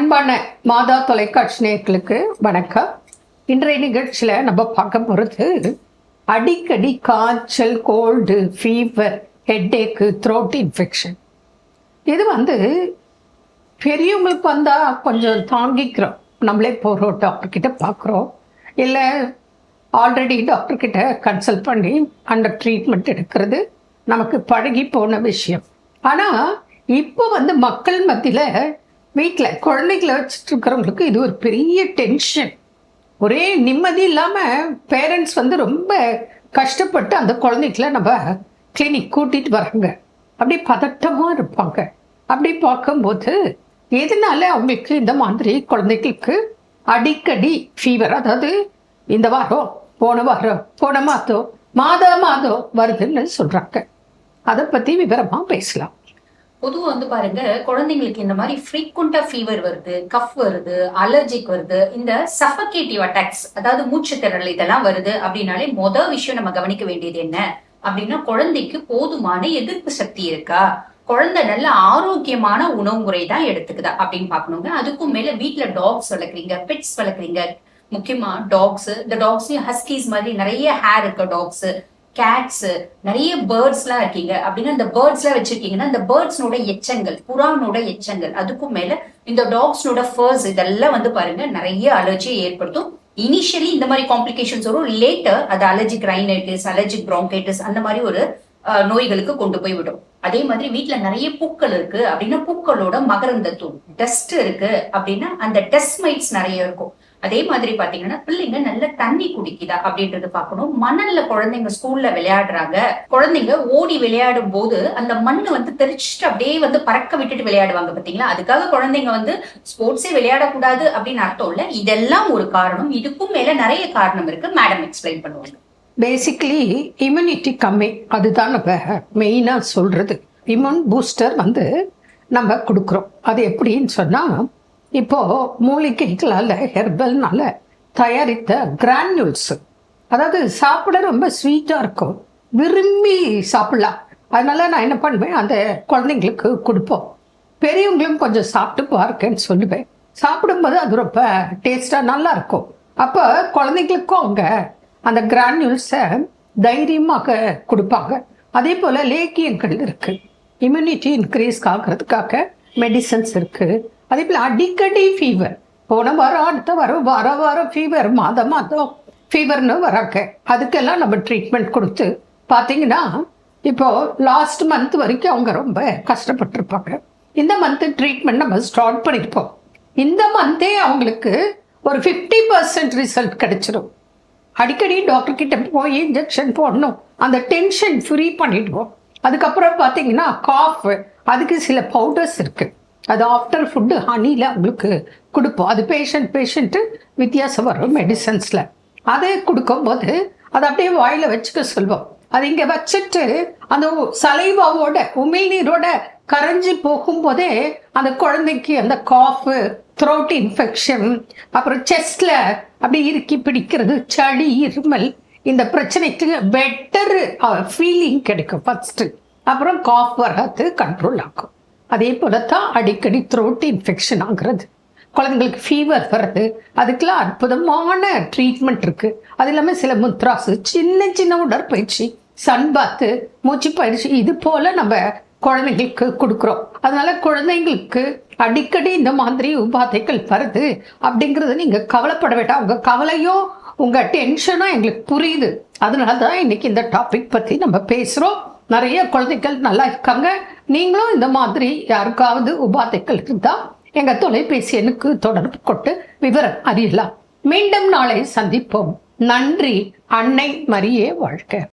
அன்பான மாதா தொலைக்காட்சி நேர்களுக்கு வணக்கம். இன்றைய நிகழ்ச்சியில் நம்ம பார்க்க போகிறது அடிக்கடி காய்ச்சல் cold fever headache throat infection இது வந்து பெரியவங்களுக்கு வந்தால் கொஞ்சம் தாங்கிக்கிறோம். நம்மளே போகிறோம் டாக்டர் கிட்ட பார்க்குறோம். இல்லை ஆல்ரெடி டாக்டர் கிட்ட கன்சல்ட் பண்ணி அந்த ட்ரீட்மெண்ட் எடுக்கிறது நமக்கு பழகி போன விஷயம். ஆனால் இப்போ வந்து மக்கள் மத்தியில் வீட்டில் குழந்தைகளை வச்சுட்டு இருக்கிறவங்களுக்கு இது ஒரு பெரிய டென்ஷன் ஒரே நிம்மதி இல்லாமல் பேரண்ட்ஸ் வந்து ரொம்ப கஷ்டப்பட்டு அந்த குழந்தைகளை நம்ம கிளினிக் கூட்டிகிட்டு வராங்க. அப்படி பதட்டமாக இருப்பாங்க. அப்படி பார்க்கும்போது எதனால அவங்களுக்கு இந்த மாதிரி குழந்தைகளுக்கு அடிக்கடி ஃபீவர் அதாவது இந்த வாரம் போன வாரம் போன மாதம் மாதம் மாதம் வருதுன்னு சொல்கிறாங்க அதை பற்றி விவரமாக பேசலாம். பொதுவாக வந்து பாருங்க குழந்தைங்களுக்கு இந்த மாதிரி ஃப்ரீக்வெண்டா ஃபீவர் வருது கஃப் வருது அலர்ஜிக் வருது இந்த சஃபகேட்டிவ் அட்டாக்ஸ் அதாவது மூச்சு திறல் இதெல்லாம் வருது அப்படின்னாலே மொதல் விஷயம் நம்ம கவனிக்க வேண்டியது என்ன? அப்படின்னா குழந்தைக்கு போதுமான எதிர்ப்பு சக்தி இருக்கா? குழந்தை நல்ல ஆரோக்கியமான உணவு முறை தான் எடுத்துக்குதா அப்படின்னு பார்க்கணுங்க. அதுக்கும் மேல வீட்டுல டாக்ஸ் வளர்க்குறீங்க பெட்ஸ் வளர்க்குறீங்க. முக்கியமா டாக்ஸ் இந்த டாக்ஸ்லயும் ஹஸ்கீஸ் மாதிரி நிறைய ஹேர் இருக்க டாக்ஸ் கேட்ஸ் நிறைய பேர்ட்ஸ் எல்லாம் இருக்கீங்க. அப்படின்னா இந்த பேர்ட்ஸ் எல்லாம் வச்சிருக்கீங்கன்னா இந்த பேர்ட்ஸ்னோட எச்சங்கள் புறானோட எச்சங்கள் அதுக்கும் மேல இந்த டாக்ஸ்னோட ஃபர்ஸ் இதெல்லாம் வந்து பாருங்க நிறைய அலர்ஜியை ஏற்படுத்தும். இனிஷியலி இந்த மாதிரி காம்ப்ளிகேஷன்ஸ் வரும். லேட்டர் அது அலர்ஜிக் ரைனைட்டிஸ் அலர்ஜிக் ப்ராங்கைட்டிஸ் அந்த மாதிரி ஒரு நோய்களுக்கு கொண்டு போய் விடும். அதே மாதிரி வீட்டில் நிறைய பூக்கள் இருக்கு அப்படின்னா பூக்களோட மகரந்த தூள் டஸ்ட் இருக்கு அப்படின்னா அந்த டஸ்ட் மைட்ஸ் நிறைய இருக்கும். அதே மாதிரி பாத்தீங்கன்னா பிள்ளைங்க நல்ல தண்ணி குடிக்குதா அப்படின்றது பார்க்கணும். மணல்ல குழந்தைங்க ஸ்கூல்ல விளையாடுறாங்க. குழந்தைங்க ஓடி விளையாடும் போது அந்த மண் வந்து தெரிச்சுட்டு அப்படியே வந்து பறக்க விட்டுட்டு விளையாடுவாங்க பாத்தீங்களா? அதுக்காக குழந்தைங்க வந்து ஸ்போர்ட்ஸே விளையாடக்கூடாது அப்படின்னு அர்த்தம் இல்ல. இதெல்லாம் ஒரு காரணம். இதுக்கும் மேல நிறைய காரணம் இருக்கு. மேடம் எக்ஸ்பிளைன் பண்ணுவாங்க. பேசிக்கலி இம்யூனிட்டி கம்மி. அதுதான் நம்ம மெயினாக சொல்கிறது இம்யூன் பூஸ்டர் வந்து நம்ம கொடுக்குறோம். அது எப்படின்னு சொன்னால் இப்போ மூலிகைகளால் ஹெர்பல்னால தயாரித்த கிரானியூல்ஸ் அதாவது சாப்பிட ரொம்ப ஸ்வீட்டாக இருக்கும். விரும்பி சாப்பிடலாம். அதனால நான் என்ன பண்ணுவேன் அந்த குழந்தைங்களுக்கு கொடுப்போம். பெரியவங்களும் கொஞ்சம் சாப்பிட்டு பாருக்கேன்னு சொல்லுவேன். சாப்பிடும்போது அது ரொம்ப டேஸ்டாக நல்லா இருக்கும் அப்போ குழந்தைங்களுக்கும் அவங்க அந்த கிரானியூல்ஸை தைரியமாக கொடுப்பாங்க. அதே போல் லேக்கியங்கள் இருக்குது இம்யூனிட்டி இன்க்ரீஸ் ஆகிறதுக்காக மெடிசன்ஸ் இருக்குது அதே போல் அடிக்கடி ஃபீவர் போன வாரம் அடுத்த வாரம் வார வாரம் ஃபீவர் மாதம் மாதம் ஃபீவர்னு வராங்க. அதுக்கெல்லாம் நம்ம ட்ரீட்மெண்ட் கொடுத்து பார்த்தீங்கன்னா இப்போது லாஸ்ட் மந்த் வரைக்கும் அவங்க ரொம்ப கஷ்டப்பட்டிருப்பாங்க. இந்த மந்த்து ட்ரீட்மெண்ட் நம்ம ஸ்டார்ட் பண்ணியிருப்போம். இந்த மந்தே அவங்களுக்கு ஒரு ஃபிஃப்டி பர்சன்ட் ரிசல்ட் கிடச்சிடும் அடிக்கடி டாக்டர் கிட்ட போய் இன்ஜெக்ஷன் போடணும். அந்த டென்ஷன் ஃப்ரீ பண்ணிடுவோம். அதுக்கப்புறம் பார்த்தீங்கன்னா காஃப் அதுக்கு சில பவுடர்ஸ் இருக்குது அது ஆஃப்டர் ஃபுட்டு ஹனியில் அவங்களுக்கு கொடுப்போம். அது பேஷண்ட் பேஷண்ட்டு வித்தியாசம் வரும் மெடிசன்ஸில் அதை கொடுக்கும்போது அதை அப்படியே வாயில் வச்சுக்க சொல்வோம். அது இங்கே வச்சுட்டு அந்த சலைவாவோட உமிழ்நீரோட கரைஞ்சி போகும்போதே அந்த குழந்தைக்கு அந்த காஃபு த்ரோட் இன்ஃபெக்ஷன் அப்புறம் செஸ்டில் அப்படி இறுக்கி பிடிக்கிறது சளி இருமல் இந்த பிரச்சனைக்கு பெட்டர் ஃபீலிங் கிடைக்கும் ஃபர்ஸ்ட் அப்புறம் காஃப் வராது கண்ட்ரோல் ஆகும். அதே போல தான் அடிக்கடி த்ரோட் இன்ஃபெக்ஷன் ஆகுறது. குழந்தைங்களுக்கு ஃபீவர் வர்றது. அதுக்கெல்லாம் அற்புதமான ட்ரீட்மெண்ட் இருக்கு. அது இல்லாமல் சில முத்ராசு சின்ன சின்ன உடற்பயிற்சி சன் பாத்து மூச்சு பயிற்சி இது போல நம்ம குழந்தைங்களுக்கு கொடுக்குறோம். அதனால குழந்தைங்களுக்கு அடிக்கடி இந்த மாதிரி உபாதைகள் வருது அப்படிங்கிறது நீங்கள் கவலைப்பட வேண்டாம். உங்கள் கவலையும் உங்கள் டென்ஷனும் எங்களுக்கு புரியுது. அதனால தான் இன்னைக்கு இந்த டாபிக் பற்றி நம்ம பேசுகிறோம் நிறைய குழந்தைகள் நல்லா இருக்காங்க. நீங்களும் இந்த மாதிரி யாருக்காவது உபாதைகள் இருந்தால் எங்கள் தொலைபேசி எண்ணுக்கு தொடர்பு கொண்டு விவரம் அறியலாம். மீண்டும் நாளை சந்திப்போம். நன்றி. அன்னை மரியே வாழ்க.